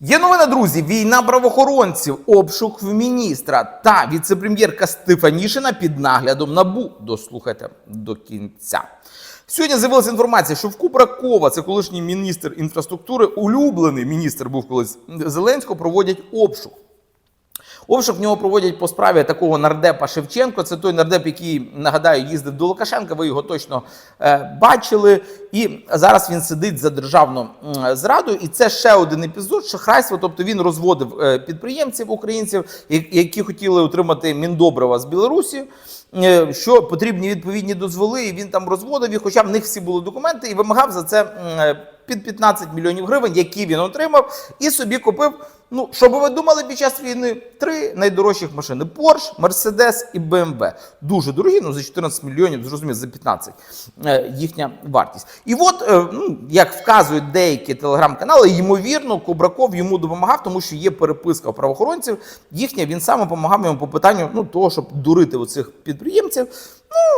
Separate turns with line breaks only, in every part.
Є новина, друзі. Війна правоохоронців, обшук в міністра та віцепрем'єрка Стефанішина під наглядом набу. Дослухайте до кінця. Сьогодні з'явилася інформація, що в Кубракова, це колишній міністр інфраструктури, улюблений міністр був колись Зеленського, проводять обшук. Обшук в нього проводять по справі такого нардепа Шевченко. Це той нардеп, який нагадаю їздив до Лукашенка. Ви його точно е, бачили. І зараз він сидить за державну е, зраду. І це ще один епізод шахрайства. Тобто він розводив е, підприємців українців, які хотіли отримати міндобрива з Білорусі. Е, Що потрібні відповідні дозволи, і він там розводив їх, хоча в них всі були документи, і вимагав за це е, під 15 мільйонів гривень, які він отримав, і собі купив. Ну, що би ви думали під час війни? Три найдорожчих машини: Porsche, Mercedes і BMW. Дуже дорогі, ну за 14 мільйонів, зрозуміло, за 15 е, їхня вартість. І от, ну, як вказують деякі телеграм-канали, ймовірно, Кубраков йому допомагав, тому що є переписка правоохоронців. Їхня він сам допомагав йому по питанню ну, того, щоб дурити оцих підприємців.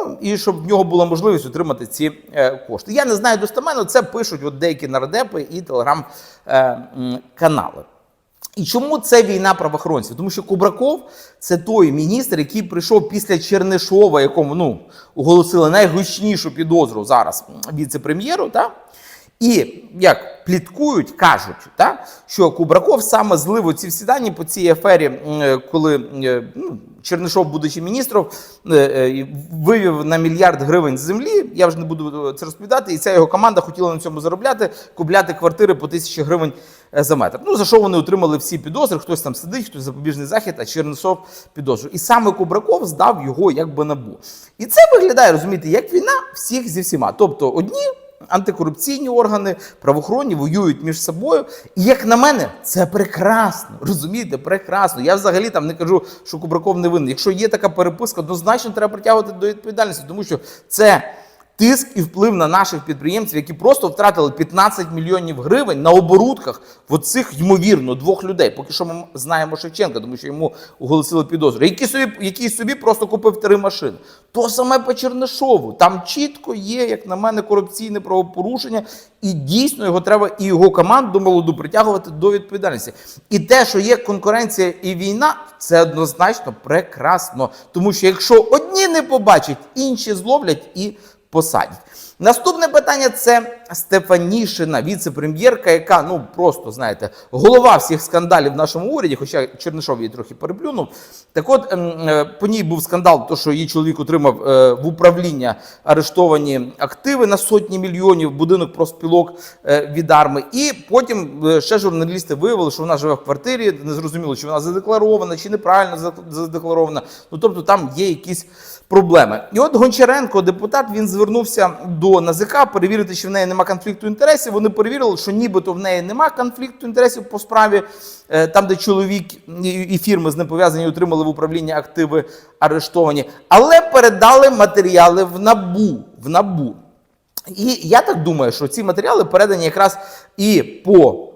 Ну і щоб в нього була можливість отримати ці е, кошти. Я не знаю достеменно, це пишуть от деякі нардепи і телеграм-канали. І чому це війна правоохоронців? Тому що Кубраков це той міністр, який прийшов після Чернишова, якому ну оголосили найгучнішу підозру зараз віце-прем'єру. І як пліткують, кажуть, та, що Кубраков саме злив ці всі дані по цій афері, коли е, ну, Чернишов, будучи міністром, е, е, вивів на мільярд гривень з землі. Я вже не буду це розповідати. І ця його команда хотіла на цьому заробляти, купляти квартири по тисячі гривень е, за метр. Ну за що вони отримали всі підозри? Хтось там сидить, хтось запобіжний захід, а Чернишов підозру. І саме Кубраков здав його якби набу. І це виглядає, розумієте, як війна всіх зі всіма. Тобто одні. Антикорупційні органи, правоохоронні воюють між собою. І як на мене, це прекрасно. Розумієте, прекрасно. Я взагалі там не кажу, що Кубраков не винен. Якщо є така переписка, однозначно треба притягувати до відповідальності, тому що це тиск і вплив на наших підприємців, які просто втратили 15 мільйонів гривень на оборудках в оцих, ймовірно, двох людей. Поки що ми знаємо Шевченка, тому що йому оголосили підозру, який собі, який собі просто купив три машини. То саме по Чернишову. Там чітко є, як на мене, корупційне правопорушення, і дійсно його треба і його команду молоду притягувати до відповідальності. І те, що є конкуренція і війна, це однозначно прекрасно. Тому що якщо одні не побачать, інші зловлять і посадять. Наступне питання це Стефанішина, віце-прем'єрка, яка ну просто знаєте, голова всіх скандалів в нашому уряді, хоча Чернишов її трохи переплюнув. Так от ем, е, по ній був скандал, то що її чоловік отримав е, в управління арештовані активи на сотні мільйонів, будинок профспілок е, від арми. І потім ще журналісти виявили, що вона живе в квартирі, не зрозуміло, чи вона задекларована, чи неправильно задекларована. Ну тобто там є якісь проблеми. І от Гончаренко, депутат, він звернувся до НАЗК перевірити, чи в неї нема конфлікту інтересів. Вони перевірили, що нібито в неї нема конфлікту інтересів по справі, е, там, де чоловік і- фірми з ним пов'язані отримали в управління активи арештовані, але передали матеріали в НАБУ. В НАБУ. І я так думаю, що ці матеріали передані якраз і по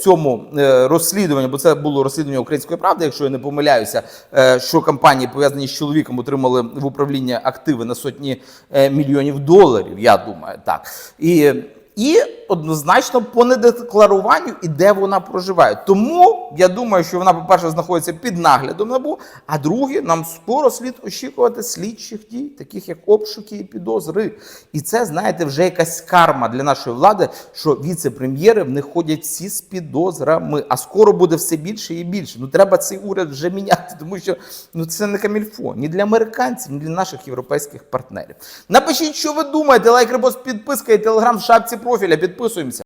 цьому е, розслідуванню, бо це було розслідування української правди, якщо я не помиляюся, е, що компанії пов'язані з чоловіком отримали в управління активи на сотні е, мільйонів доларів. Я думаю, так. І, і однозначно по недекларуванню і де вона проживає. Тому я думаю, що вона, по-перше, знаходиться під наглядом набу, а друге, нам скоро слід очікувати слідчих дій, таких як обшуки і підозри. І це, знаєте, вже якась карма для нашої влади, що віце-прем'єри в них ходять всі з підозрами. А скоро буде все більше і більше. Ну треба цей уряд вже міняти, тому що ну це не камільфо ні для американців, ні для наших європейських партнерів. Напишіть, що ви думаєте. Лайк, репост, підписка і телеграм в шапці профіля. Підписуємося.